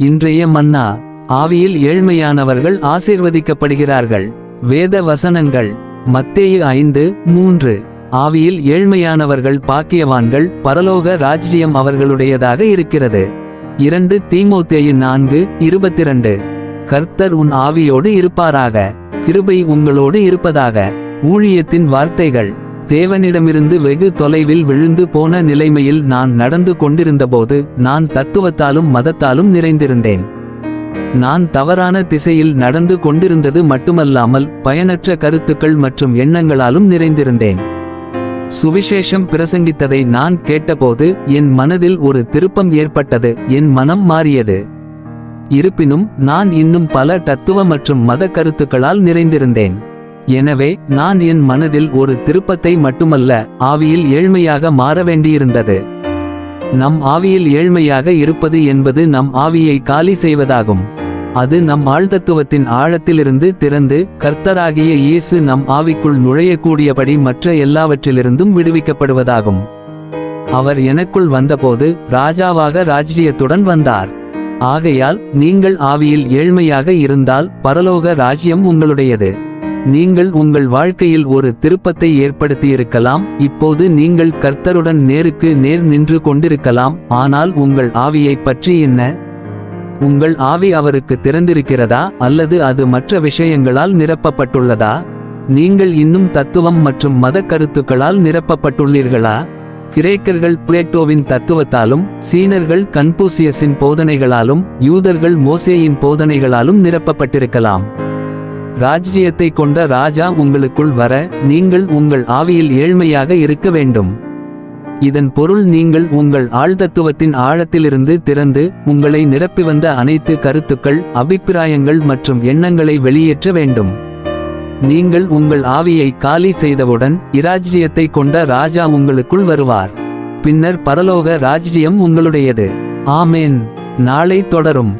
இன்றைய மன்னா ஆவியில் ஏழ்மையானவர்கள் ஆசீர்வதிக்கப்படுகிறார்கள். வேத வசனங்கள் மத்தேயு ஐந்து மூன்று. ஆவியில் ஏழ்மையானவர்கள் பாக்கியவான்கள் பரலோக ராஜ்யம் அவர்களுடையதாக இருக்கிறது. இரண்டு தீமோத்தேயு நான்கு இருபத்திரண்டு. கர்த்தர் உன் ஆவியோடு இருப்பாராக கிருபை உங்களோடு இருப்பதாக. ஊழியத்தின் வார்த்தைகள் தேவனிடமிருந்து வெகு தொலைவில் விழுந்து போன நிலைமையில் நான் நடந்து கொண்டிருந்தபோது நான் தத்துவத்தாலும் மதத்தாலும் நிறைந்திருந்தேன். நான் தவறான திசையில் நடந்து கொண்டிருந்தது மட்டுமல்லாமல் பயனற்ற கருத்துக்கள் மற்றும் எண்ணங்களாலும் நிறைந்திருந்தேன். சுவிசேஷம் பிரசங்கித்ததை நான் கேட்டபோது என் மனதில் ஒரு திருப்பம் ஏற்பட்டது என் மனம் மாறியது. இருப்பினும் நான் இன்னும் பல தத்துவ மற்றும் மத கருத்துக்களால் நிறைந்திருந்தேன். எனவே நான் என் மனதில் ஒரு திருப்பத்தை மட்டுமல்ல ஆவியில் ஏழ்மையாக மாற வேண்டியிருந்தது. நம் ஆவியில் ஏழ்மையாக இருப்பது என்பது நம் ஆவியை காலி செய்வதாகும். அது நம் ஆழ்தத்துவத்தின் ஆழத்திலிருந்து திறந்து கர்த்தராகிய இயேசு நம் ஆவிக்குள் நுழையக்கூடியபடி மற்ற எல்லாவற்றிலிருந்தும் விடுவிக்கப்படுவதாகும். அவர் எனக்குள் வந்தபோது ராஜாவாக ராஜ்யத்துடன் வந்தார். ஆகையால் நீங்கள் ஆவியில் ஏழ்மையாக இருந்தால் பரலோக ராஜ்யம் உங்களுடையது. நீங்கள் உங்கள் வாழ்க்கையில் ஒரு திருப்பத்தை ஏற்படுத்தியிருக்கலாம். இப்போது நீங்கள் கர்த்தருடன் நேருக்கு நேர் நின்று கொண்டிருக்கலாம். ஆனால் உங்கள் ஆவியைப் பற்றி என்ன? உங்கள் ஆவி அவருக்கு திறந்திருக்கிறதா? அல்லது அது மற்ற விஷயங்களால் நிரப்பப்பட்டுள்ளதா? நீங்கள் இன்னும் தத்துவம் மற்றும் மத கருத்துக்களால் நிரப்பப்பட்டுள்ளீர்களா? கிரேக்கர்கள் பிளேட்டோவின் தத்துவத்தாலும் சீனர்கள் கன்பூசியஸின் போதனைகளாலும் யூதர்கள் மோசேயின் போதனைகளாலும் நிரப்பப்பட்டிருக்கலாம். ராஜ்ஜியத்தை கொண்ட ராஜா உங்களுக்குள் வர நீங்கள் உங்கள் ஆவியில் ஏழ்மையாக இருக்க வேண்டும். இதன் பொருள் நீங்கள் உங்கள் ஆழ்தத்துவத்தின் ஆழத்திலிருந்து திறந்து உங்களை நிரப்பி வந்த அனைத்து கருத்துக்கள் அபிப்பிராயங்கள் மற்றும் எண்ணங்களை வெளியேற்ற வேண்டும். நீங்கள் உங்கள் ஆவியை காலி செய்தவுடன் இராஜ்ஜியத்தை கொண்ட ராஜா உங்களுக்குள் வருவார். பின்னர் பரலோக ராஜ்ஜியம் உங்களுடையது. ஆமேன். நாளை தொடரும்.